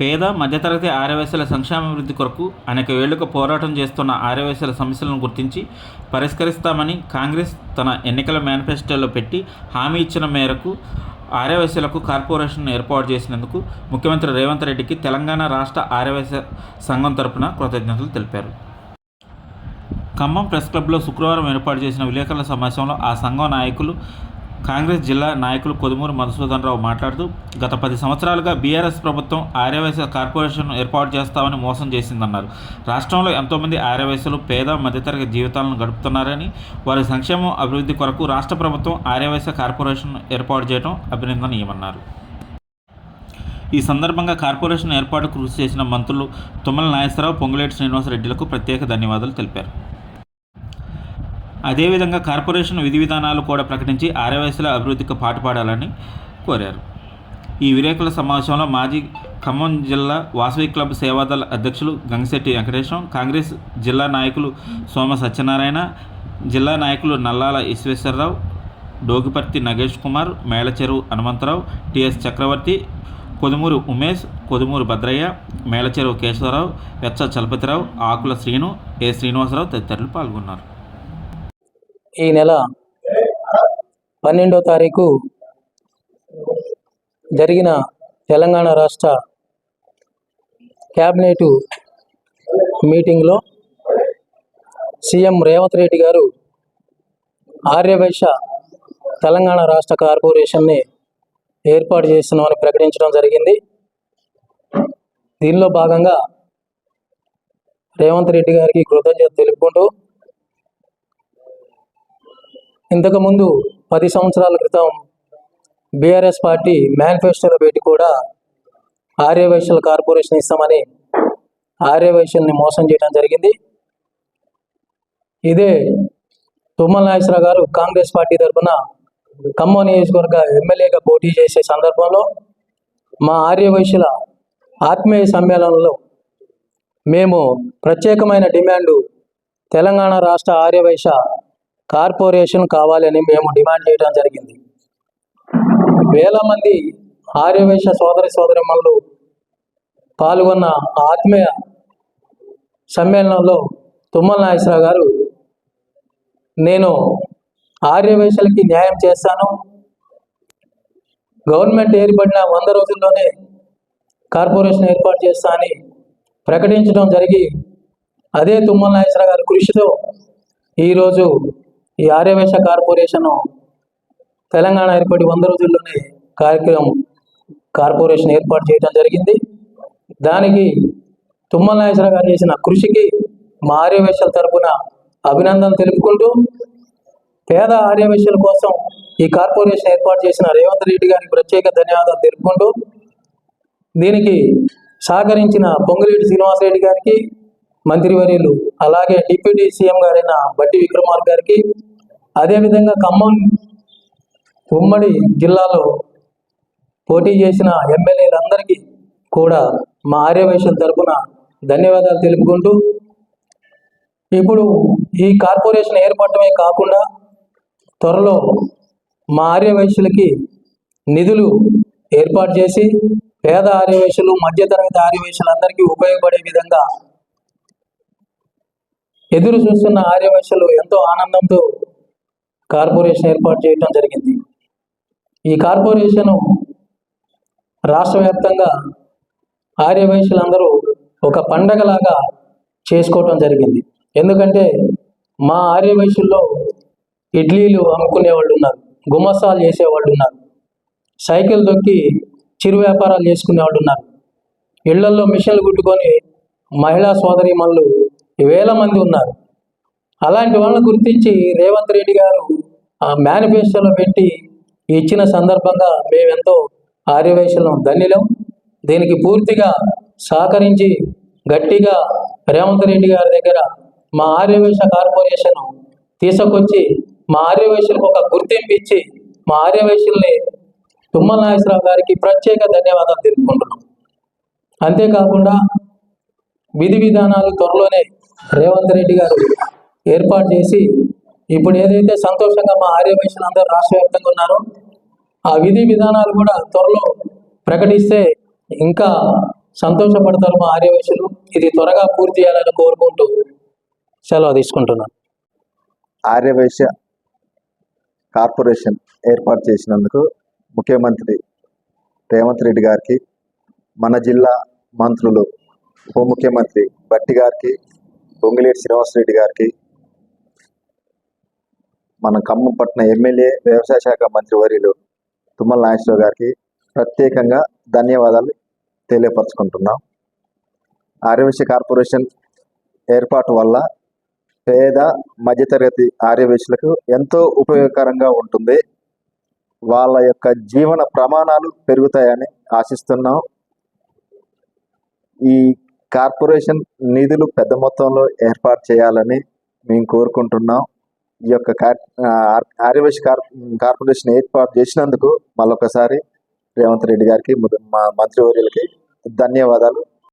పేద మధ్యతరగతి ఆర్యవైశ్యుల సంక్షేమాభివృద్ధి కొరకు అనేక ఏళ్ళుగా పోరాటం చేస్తున్న ఆర్యవైశ్యుల సమస్యలను గుర్తించి పరిష్కరిస్తామని కాంగ్రెస్ తన ఎన్నికల మేనిఫెస్టోలో పెట్టి హామీ ఇచ్చిన మేరకు ఆర్యవైశ్యులకు కార్పొరేషన్ ఏర్పాటు చేసినందుకు ముఖ్యమంత్రి రేవంత్ రెడ్డికి తెలంగాణ రాష్ట్ర ఆర్యవేశ సంఘం తరపున కృతజ్ఞతలు తెలిపారు. ఖమ్మం ప్రెస్ క్లబ్లో శుక్రవారం ఏర్పాటు చేసిన విలేకరుల సమావేశంలో ఆ సంఘం నాయకులు కాంగ్రెస్ జిల్లా నాయకులు కొదుమూరు మధుసూదన్ రావు మాట్లాడుతూ గత పది సంవత్సరాలుగా బీఆర్ఎస్ ప్రభుత్వం ఆర్యవైశ్య కార్పొరేషన్ ఏర్పాటు చేస్తామని మోసం చేసిందన్నారు. రాష్ట్రంలో ఎంతోమంది ఆర్యవైశ్యులు పేద మధ్యతరగతి జీవితాలను గడుపుతున్నారని వారి సంక్షేమం అభివృద్ధి కొరకు రాష్ట్ర ప్రభుత్వం ఆర్యవైశ్య కార్పొరేషన్ ఏర్పాటు చేయడం అభినందనీయమన్నారు. ఈ సందర్భంగా కార్పొరేషన్ ఏర్పాటు కృషి చేసిన మంత్రులు తుమ్మల నాగేశ్వరరావు పొంగులేటి శ్రీనివాసరెడ్డిలకు ప్రత్యేక ధన్యవాదాలు తెలిపారు. అదేవిధంగా కార్పొరేషన్ విధి విధానాలు కూడా ప్రకటించి ఆర్యవయసుల అభివృద్ధికి పాటుపడాలని కోరారు. ఈ విలేకరుల సమావేశంలో మాజీ ఖమ్మం జిల్లా వాసవి క్లబ్ సేవాదళ అధ్యక్షులు గంగిశెట్టి వెంకటేశం కాంగ్రెస్ జిల్లా నాయకులు సోమ సత్యనారాయణ జిల్లా నాయకులు Nallala ఈశ్వేశ్వరరావు Dogiparthi Nagesh Kumar Melacheruvu Hanumantharao TS Chakravarthi Kodumuru Umesh Kodumuru Bhadraiah Melacheruvu Keshavarao వెచ్చ Chalapathirao Akula Srinu A Srinivasarao తదితరులు పాల్గొన్నారు. ఈ నెల పన్నెండో తారీఖు జరిగిన తెలంగాణ రాష్ట్ర క్యాబినెట్ మీటింగ్లో సీఎం రేవంత్ రెడ్డి గారు ఆర్యవైశ్య తెలంగాణ రాష్ట్ర కార్పొరేషన్ని ఏర్పాటు చేస్తున్నామని ప్రకటించడం జరిగింది. దీనిలో భాగంగా రేవంత్ రెడ్డి గారికి కృతజ్ఞత తెలుపుకుంటూ ఇంతకుముందు పది సంవత్సరాల క్రితం బీఆర్ఎస్ పార్టీ మేనిఫెస్టోలో పెట్టి కూడా ఆర్యవైశ్యుల కార్పొరేషన్ ఇస్తామని ఆర్యవైశ్యుల్ని మోసం చేయడం జరిగింది. ఇదే తుమ్మల నాగేశ్వరరావు గారు కాంగ్రెస్ పార్టీ తరఫున ఖమ్మం నియోజకవర్గ ఎమ్మెల్యేగా పోటీ చేసే సందర్భంలో మా ఆర్యవైశ్యుల ఆత్మీయ సమ్మేళనంలో మేము ప్రత్యేకమైన డిమాండు తెలంగాణ రాష్ట్ర ఆర్యవైశ్య కార్పొరేషన్ కావాలని మేము డిమాండ్ చేయడం జరిగింది. వేల మంది ఆర్యవేశ సోదరి సోదరిమణులు పాల్గొన్న ఆత్మీయ సమ్మేళనంలో తుమ్మల నాగేశ్వరరావు గారు నేను ఆర్యవేశలకి న్యాయం చేస్తాను. గవర్నమెంట్ ఏర్పడిన వంద రోజుల్లోనే కార్పొరేషన్ ఏర్పాటు చేస్తా అని ప్రకటించడం జరిగి అదే తుమ్మల నాగేశ్వరరావు గారి కృషితో ఈరోజు ఈ ఆర్యవేశ కార్పొరేషన్ తెలంగాణ ఏర్పడి వంద రోజుల్లోనే కార్యక్రమం కార్పొరేషన్ ఏర్పాటు చేయడం జరిగింది. దానికి తుమ్మల నాగేశ్వర గారు చేసిన కృషికి మా ఆర్యవేశల తరపున అభినందన తెలుపుకుంటూ పేద ఆర్యవేశల కోసం ఈ కార్పొరేషన్ ఏర్పాటు చేసిన రేవంత్ రెడ్డి గారికి ప్రత్యేక ధన్యవాదాలు తెలుపుకుంటూ దీనికి సహకరించిన పొంగులేటి శ్రీనివాసరెడ్డి గారికి మంత్రివర్యులు అలాగే డిప్యూటీ సీఎం గారైన బట్టి విక్రమార్ గారికి అదేవిధంగా ఖమ్మం ఉమ్మడి జిల్లాలో పోటీ చేసిన ఎమ్మెల్యేలందరికీ కూడా మా ఆర్యవైశ్యుల తరపున ధన్యవాదాలు తెలుపుకుంటూ ఇప్పుడు ఈ కార్పొరేషన్ ఏర్పడటమే కాకుండా త్వరలో మా ఆర్యవైశ్యులకి నిధులు ఏర్పాటు చేసి పేద ఆర్యవైశ్యులు మధ్యతరగతి ఆర్యవైశ్యులందరికీ ఉపయోగపడే విధంగా ఎదురు చూస్తున్న ఆర్యవైశ్యులు ఎంతో ఆనందంతో కార్పొరేషన్ ఏర్పాటు చేయటం జరిగింది. ఈ కార్పొరేషను రాష్ట్ర వ్యాప్తంగా ఆర్యవైశ్యులందరూ ఒక పండగలాగా చేసుకోవటం జరిగింది. ఎందుకంటే మా ఆర్యవైశ్యుల్లో ఇడ్లీలు అమ్ముకునే వాళ్ళు ఉన్నారు గుమస్తాలు చేసేవాళ్ళు ఉన్నారు సైకిల్ దొక్కి చిరు వ్యాపారాలు చేసుకునే వాళ్ళు ఉన్నారు. ఇళ్ళల్లో మిషన్లు కుట్టుకొని మహిళా సోదరీమణులు వేల మంది ఉన్నారు. అలాంటి వాళ్ళని గుర్తించి రేవంత్ రెడ్డి గారు ఆ మేనిఫెస్టోలో పెట్టి ఇచ్చిన సందర్భంగా మేమెంతో ఆర్యవైశ్యులం ధన్యులం దీనికి పూర్తిగా సహకరించి గట్టిగా రేవంత్ రెడ్డి గారి దగ్గర మా ఆర్యవేశ కార్పొరేషన్ తీసుకొచ్చి మా ఆర్యవేశులకు ఒక గుర్తింపు ఇచ్చి మా ఆర్యవేశుల్ని తుమ్మల నాగేశ్వరరావు గారికి ప్రత్యేక ధన్యవాదాలు తెలుపుకుంటున్నాం. అంతేకాకుండా విధి విధానాలు త్వరలోనే రేవంత్ రెడ్డి గారు ఏర్పాటు చేసి ఇప్పుడు ఏదైతే సంతోషంగా మా ఆర్యవైశ్యులు అందరూ రాష్ట్ర వ్యాప్తంగా ఉన్నారో ఆ విధి విధానాలు కూడా త్వరలో ప్రకటిస్తే ఇంకా సంతోషపడతారు మా ఆర్యవైశ్యులు ఇది త్వరగా పూర్తి చేయాలని కోరుకుంటూ సెలవు తీసుకుంటున్నాను. ఆర్యవైశ్య కార్పొరేషన్ ఏర్పాటు చేసినందుకు ముఖ్యమంత్రి రేవంత్ రెడ్డి గారికి మన జిల్లా మంత్రులు ఉప ముఖ్యమంత్రి భట్టి గారికి పొంగిలేటి శ్రీనివాసరెడ్డి గారికి మన ఖమ్మం పట్టణ ఎమ్మెల్యే వ్యవసాయ శాఖ మంత్రి వర్యులు తుమ్మల నాగేశ్వరరావు గారికి ప్రత్యేకంగా ధన్యవాదాలు తెలియపరచుకుంటున్నాం. ఆర్యవేశ కార్పొరేషన్ ఏర్పాటు వల్ల పేద మధ్యతరగతి ఆర్యవేశులకు ఎంతో ఉపయోగకరంగా ఉంటుంది. వాళ్ళ యొక్క జీవన ప్రమాణాలు పెరుగుతాయని ఆశిస్తున్నాం. ఈ కార్పొరేషన్ నిధులు పెద్ద మొత్తంలో ఏర్పాటు చేయాలని మేము కోరుకుంటున్నాం. ఈ యొక్క కార్ ఆర్యవేశ కార్ కార్పొరేషన్ ఏర్పాటు చేసినందుకు మళ్ళొకసారి రేవంత్ రెడ్డి గారికి మా మంత్రివర్యులకి ధన్యవాదాలు.